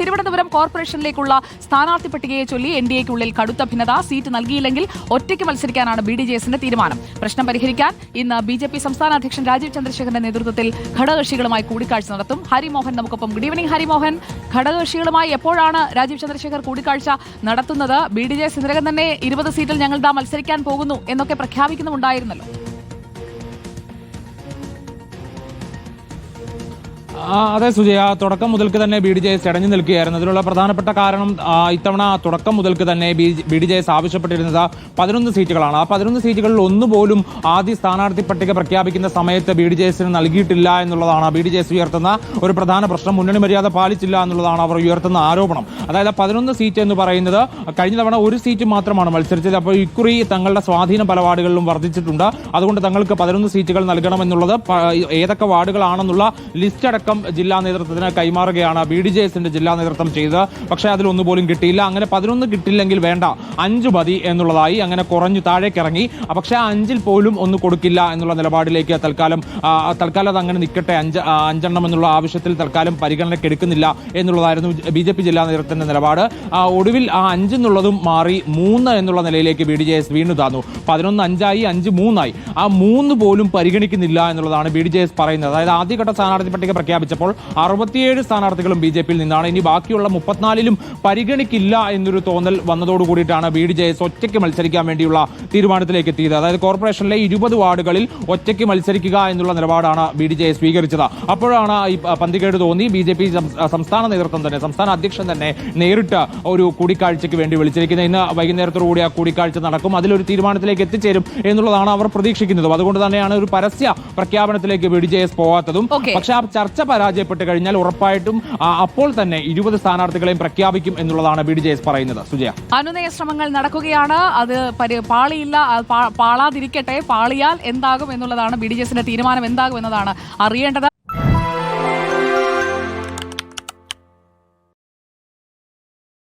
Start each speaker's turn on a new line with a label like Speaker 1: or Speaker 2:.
Speaker 1: തിരുവനന്തപുരം കോർപ്പറേഷനിലേക്കുള്ള സ്ഥാനാർത്ഥി പട്ടികയെ ചൊല്ലി N D എക്കുള്ളിൽ കടുത്ത ഭിന്നത സീറ്റ് നൽകിയില്ലെങ്കിൽ ഒറ്റയ്ക്ക് മത്സരിക്കാനാണ് ബി ഡി ജെ എസിന്റെ തീരുമാനം. പ്രശ്നം പരിഹരിക്കാൻ ഇന്ന് ബി ജെ പി സംസ്ഥാന അധ്യക്ഷൻ രാജീവ് ചന്ദ്രശേഖരന്റെ നേതൃത്വത്തിൽ ഘടകകക്ഷികളുമായി കൂടിക്കാഴ്ച നടത്തും. ഹരിമോഹൻ നമുക്കൊപ്പം. Good evening Harimohan. ഘടകകക്ഷികളുമായി എപ്പോഴാണ് രാജീവ് ചന്ദ്രശേഖർ കൂടിക്കാഴ്ച നടത്തുന്നത്? ബി ഡി ജെ എസ് ഇതിനകം തന്നെ ഇരുപത് സീറ്റിൽ ഞങ്ങൾ ദാ മത്സരിക്കാൻ പോകുന്നു എന്നൊക്കെ പ്രഖ്യാപിക്കുന്നുണ്ടായിരുന്നല്ലോ
Speaker 2: അതെ സുജയ. തുടക്കം മുതൽക്ക് തന്നെ ബി ഡി ജെ എസ് ഇടഞ്ഞു നിൽക്കുകയായിരുന്നു. അതിനുള്ള പ്രധാനപ്പെട്ട കാരണം ഇത്തവണ തുടക്കം മുതൽക്ക് തന്നെ ബി ഡി ജെ എസ് ആവശ്യപ്പെട്ടിരുന്നത് പതിനൊന്ന് സീറ്റുകളാണ്. ആ പതിനൊന്ന് സീറ്റുകളിൽ ഒന്നുപോലും ആദ്യ സ്ഥാനാർത്ഥി പട്ടിക പ്രഖ്യാപിക്കുന്ന സമയത്ത് ബി ഡി ജെ എസിന് നൽകിയിട്ടില്ല എന്നുള്ളതാണ്. ബി ഡി ജെ എസ് ഉയർത്തുന്ന ഒരു പ്രധാന പ്രശ്നം. മുന്നണി മര്യാദ പാലിച്ചില്ല എന്നുള്ളതാണ് അവർ ഉയർത്തുന്ന ആരോപണം. അതായത് പതിനൊന്ന് സീറ്റ് എന്ന് പറയുന്നത് കഴിഞ്ഞ തവണ ഒരു സീറ്റ് മാത്രമാണ് മത്സരിച്ചത്. അപ്പോൾ ഇക്കുറി തങ്ങളുടെ സ്വാധീന പല വാർഡുകളിലും വർദ്ധിച്ചിട്ടുണ്ട്. അതുകൊണ്ട് തങ്ങൾക്ക് പതിനൊന്ന് സീറ്റുകൾ നൽകണം എന്നുള്ളത് ഏതൊക്കെ വാർഡുകളാണെന്നുള്ള ലിസ്റ്റ് അടക്കം ജില്ലാ നേതൃത്വത്തിന് കൈമാറുകയാണ്. ബി ഡി ജെ എസിന്റെ ജില്ലാ നേതൃത്വം ചെയ്തത്. പക്ഷേ അതിലൊന്നു പോലും കിട്ടിയില്ല. അങ്ങനെ പതിനൊന്ന് കിട്ടില്ലെങ്കിൽ വേണ്ട. അഞ്ച് മതി എന്നുള്ളതായി അങ്ങനെ കുറഞ്ഞു താഴേക്ക് ഇറങ്ങി പക്ഷേ അഞ്ചിൽ പോലും ഒന്ന് കൊടുക്കില്ല എന്നുള്ള നിലപാടിലേക്ക് തൽക്കാലം തൽക്കാലം അത് അങ്ങനെ നിൽക്കട്ടെ. അഞ്ച് അഞ്ചെണ്ണം എന്നുള്ള ആവശ്യത്തിൽ തൽക്കാലം പരിഗണനയ്ക്ക് എടുക്കുന്നില്ല എന്നുള്ളതായിരുന്നു ബി ജെ പി ജില്ലാ നേതൃത്വത്തിന്റെ നിലപാട്. ഒടുവിൽ ആ അഞ്ച് എന്നുള്ളതും മാറി മൂന്ന് എന്നുള്ള നിലയിലേക്ക് ബി ഡി ജെ എസ് വീണ്ടും താന്നു. പതിനൊന്ന് അഞ്ചായി അഞ്ച് മൂന്നായി. ആ മൂന്ന് പോലും പരിഗണിക്കുന്നില്ല എന്നുള്ളതാണ് ബി ഡി ജെ എസ് പറയുന്നത്. അതായത് ആദ്യഘട്ട സ്ഥാനാർത്ഥി പട്ടിക പ്രഖ്യാപിച്ചപ്പോൾ അറുപത്തിയേഴ് സ്ഥാനാർത്ഥികളും ബി ജെ പിയിൽ നിന്നാണ്. ഇനി ബാക്കിയുള്ള മുപ്പത്തിനാലിലും പരിഗണിക്കില്ല എന്നൊരു തോന്നൽ വന്നതോടു കൂടിയിട്ടാണ് ബി ഡി ജെ എസ് ഒറ്റയ്ക്ക് മത്സരിക്കാൻ വേണ്ടിയുള്ള തീരുമാനത്തിലേക്ക് എത്തിയത്. അതായത് കോർപ്പറേഷനിലെ ഇരുപത് വാർഡുകളിൽ ഒറ്റയ്ക്ക് മത്സരിക്കുക എന്നുള്ള നിലപാടാണ് ബി ഡി ജെ എസ് സ്വീകരിച്ചത്. അപ്പോഴാണ് ഈ പന്തികേട് തോന്നി. ബി ജെ പി സംസ്ഥാന നേതൃത്വം തന്നെ സംസ്ഥാന അധ്യക്ഷൻ തന്നെ നേരിട്ട് ഒരു കൂടിക്കാഴ്ചയ്ക്ക് വേണ്ടി വിളിച്ചിരിക്കുന്നത്. ഇന്ന് വൈകുന്നേരത്തോടു കൂടി ആ കൂടിക്കാഴ്ച നടക്കും. അതിലൊരു തീരുമാനത്തിലേക്ക് എത്തിച്ചേരും എന്നുള്ളതാണ് അവർ പ്രതീക്ഷിക്കുന്നത്. അതുകൊണ്ട് തന്നെയാണ് ഒരു പരസ്യ പ്രഖ്യാപനത്തിലേക്ക് ബി ഡി ജെ എസ് പോകാത്തതും പക്ഷേ ആ ചർച്ച പരാജയപ്പെട്ട് കഴിഞ്ഞാൽ ഉറപ്പായിട്ടും അപ്പോൾ തന്നെ ഇരുപത് സ്ഥാനാർത്ഥികളെയും പ്രഖ്യാപിക്കും എന്നുള്ളതാണ് ബി ഡി ജെ എസ് പറയുന്നത്. സുജയ.
Speaker 1: അനുനയ ശ്രമങ്ങൾ നടക്കുകയാണ്. അത് പാളിയില്ല പാളാതിരിക്കട്ടെ. പാളിയാൽ എന്താകും എന്നുള്ളതാണ് ബി ഡി ജെ എസിന്റെ തീരുമാനം. എന്താകും എന്നതാണ് അറിയേണ്ടത്.